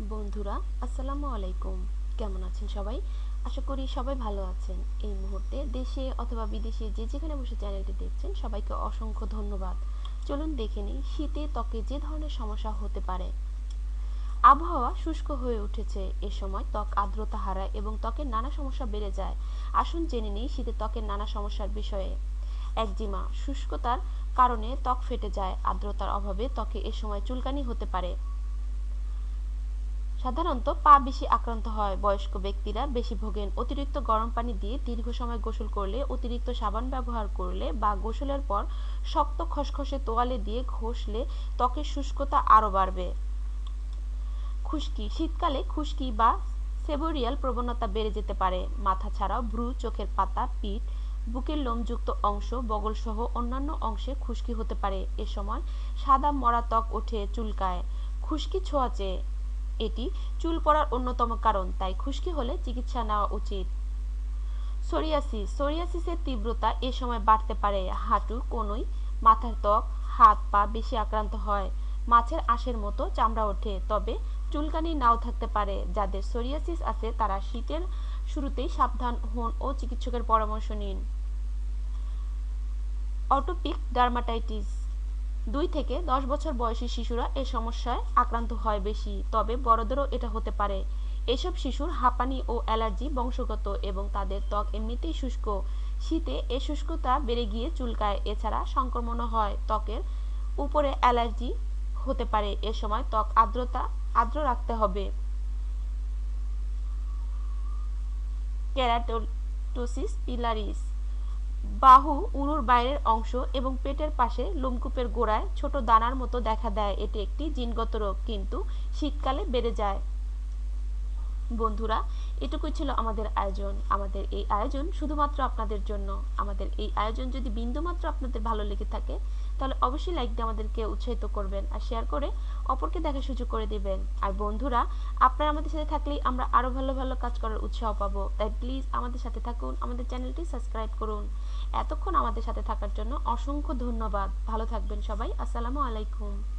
বন্ধুরা, আসসালামু আলাইকুম। কেমন আছেন সবাই? আশা করি সবাই ভালো আছেন। এই মুহূর্তে দেশে অথবা বিদেশে যে যেখানে বসে চ্যানেলটি দেখছেন, সবাইকে অসংখ্য ধন্যবাদ। চলুন দেখে নিই, শীতে ত্বকে যে ধরনের সমস্যা হতে পারে। আবহাওয়া শুষ্ক হয়ে উঠেছে। এ সময় ত্বক আর্দ্রতা হারায় এবং ত্বকের নানা সমস্যা বেড়ে যায়। আসুন জেনে নিই শীতে ত্বকের নানা সমস্যার বিষয়ে। একজিমা, শুষ্কতার কারণে ত্বক ফেটে যায়। আর্দ্রতার অভাবে ত্বকে এ সময় চুলকানি হতে পারে। সাধারণত পা বেশি আক্রান্ত হয়। বয়স্ক ব্যক্তিরা বেশি ভোগেন। অতিরিক্ত গরম পানি দিয়ে দীর্ঘ সময় গোসল করলে, অতিরিক্ত সাবান ব্যবহার করলে বা গোসলের পর শক্ত খসখসে তোয়ালে দিয়ে ঘষলে ত্বকের শুষ্কতা আরও বাড়বে। খুশকি। শীতকালে খুশকি বা সেবোরিয়াল প্রবণতা বেড়ে যেতে পারে। মাথা ছাড়াও ভ্রু, চোখের পাতা, পিঠ, বুকের লোমযুক্ত অংশ, বগলসহ অন্যান্য অংশে খুশকি হতে পারে। এ সময় সাদা মরা ত্বক ওঠে চুলকায়। খুশকি ছোঁয়াচে। এটি চুল পড়ার অন্যতম কারণ, তাই খুশকি হলে চিকিৎসা নেওয়া উচিত। সোরিয়াসিস, সোরিয়াসিসের তীব্রতা এ সময় বাড়তে পারে। হাঁটু কোনোই মাথার ত্বক, হাত, পা বেশি আক্রান্ত হয়। মাছের আঁশের মতো চামড়া ওঠে, তবে চুলকানি নাও থাকতে পারে। যাদের সোরিয়াসিস আছে, তারা শীতের শুরুতেই সাবধান হন ও চিকিৎসকের পরামর্শ নিন। অটোপিক ডার্মাটাইটিস দুই থেকে দশ বছর বয়সী শিশুরা এ সমস্যায় আক্রান্ত হয় বেশি, তবে বড়দেরও এটা হতে পারে। এসব শিশুর হাঁপানি ও অ্যালার্জি বংশগত এবং তাদের ত্বক এমনিতেই শুষ্ক। শীতে এ শুষ্কতা বেড়ে গিয়ে চুলকায়, এছাড়া সংক্রমণও হয়। ত্বকের উপরে অ্যালার্জি হতে পারে, এ সময় ত্বক আর্দ্রতা, আর্দ্র রাখতে হবে। কেরাটোটোসিস পিলারিস বাহু উরুর বাইরের অংশ এবং পেটের পাশে লোমকূপের গোড়ায় ছোট দানার মতো দেখা দেয়। এটি একটি জিনগত রোগ, কিন্তু শীতকালে বেড়ে যায়। বন্ধুরা, এটুকুই ছিল আমাদের আয়োজন। আমাদের এই আয়োজন শুধুমাত্র আপনাদের জন্য। আমাদের এই আয়োজন যদি বিন্দুমাত্র আপনাদের ভালো লেগে থাকে, তাহলে অবশ্যই লাইক দিয়ে আমাদেরকে উৎসাহিত করবেন আর শেয়ার করে অপরকে দেখার সুযোগ করে দিবেন। আর বন্ধুরা, আপনারা আমাদের সাথে থাকলেই আমরা আরও ভালো ভালো কাজ করার উৎসাহ পাবো। তাই প্লিজ আমাদের সাথে থাকুন, আমাদের চ্যানেলটি সাবস্ক্রাইব করুন। এতক্ষণ আমাদের সাথে থাকার জন্য অসংখ্য ধন্যবাদ। ভালো থাকবেন সবাই। আসসালামু আলাইকুম।